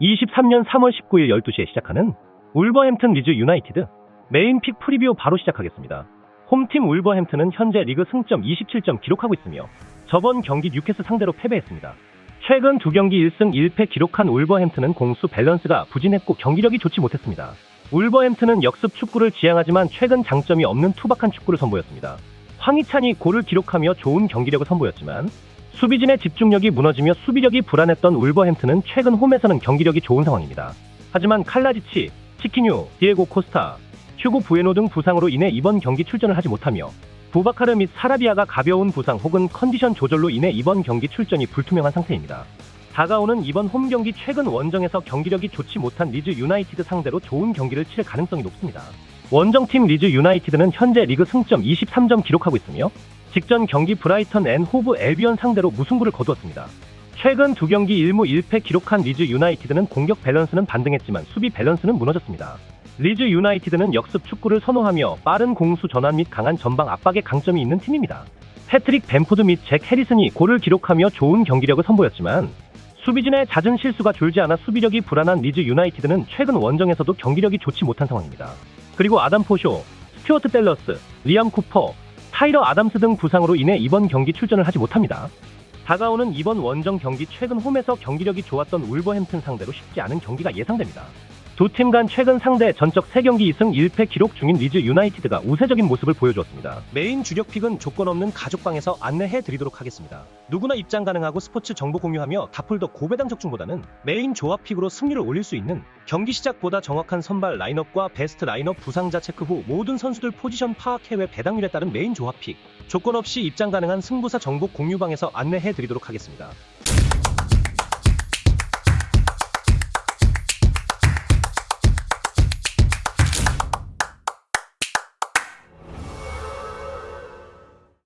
23년 3월 19일 12시에 시작하는 울버햄튼 리즈 유나이티드 메인 픽 프리뷰 바로 시작하겠습니다. 홈팀 울버햄튼은 현재 리그 승점 27점 기록하고 있으며 저번 경기 뉴캐스 상대로 패배했습니다. 최근 두 경기 1승 1패 기록한 울버햄튼은 공수 밸런스가 부진했고 경기력이 좋지 못했습니다. 울버햄튼은 역습 축구를 지향하지만 최근 장점이 없는 투박한 축구를 선보였습니다. 황희찬이 골을 기록하며 좋은 경기력을 선보였지만 수비진의 집중력이 무너지며 수비력이 불안했던 울버햄튼은 최근 홈에서는 경기력이 좋은 상황입니다. 하지만 칼라지치, 치키뉴, 디에고 코스타, 휴고 부에노 등 부상으로 인해 이번 경기 출전을 하지 못하며 부바카르 및 사라비아가 가벼운 부상 혹은 컨디션 조절로 인해 이번 경기 출전이 불투명한 상태입니다. 다가오는 이번 홈 경기 최근 원정에서 경기력이 좋지 못한 리즈 유나이티드 상대로 좋은 경기를 칠 가능성이 높습니다. 원정팀 리즈 유나이티드는 현재 리그 승점 23점 기록하고 있으며 직전 경기 브라이턴 앤 호브 엘비언 상대로 무승부를 거두었습니다. 최근 두 경기 1무 1패 기록한 리즈 유나이티드는 공격 밸런스는 반등했지만 수비 밸런스는 무너졌습니다. 리즈 유나이티드는 역습 축구를 선호하며 빠른 공수 전환 및 강한 전방 압박에 강점이 있는 팀입니다. 패트릭 벤포드 및 잭 해리슨이 골을 기록하며 좋은 경기력을 선보였지만 수비진의 잦은 실수가 줄지 않아 수비력이 불안한 리즈 유나이티드는 최근 원정에서도 경기력이 좋지 못한 상황입니다. 그리고 아담 포쇼, 스튜어트 델러스, 리암 쿠퍼, 타이러 아담스 등 부상으로 인해 이번 경기 출전을 하지 못합니다. 다가오는 이번 원정 경기 최근 홈에서 경기력이 좋았던 울버햄튼 상대로 쉽지 않은 경기가 예상됩니다. 두 팀 간 최근 상대 전적 3경기 2승 1패 기록 중인 리즈 유나이티드가 우세적인 모습을 보여주었습니다. 메인 주력 픽은 조건 없는 가족방에서 안내해 드리도록 하겠습니다. 누구나 입장 가능하고 스포츠 정보 공유하며 다풀더 고배당 적중보다는 메인 조합 픽으로 승률을 올릴 수 있는 경기 시작보다 정확한 선발 라인업과 베스트 라인업 부상자 체크 후 모든 선수들 포지션 파악 해외 배당률에 따른 메인 조합 픽 조건 없이 입장 가능한 승부사 정보 공유방에서 안내해 드리도록 하겠습니다.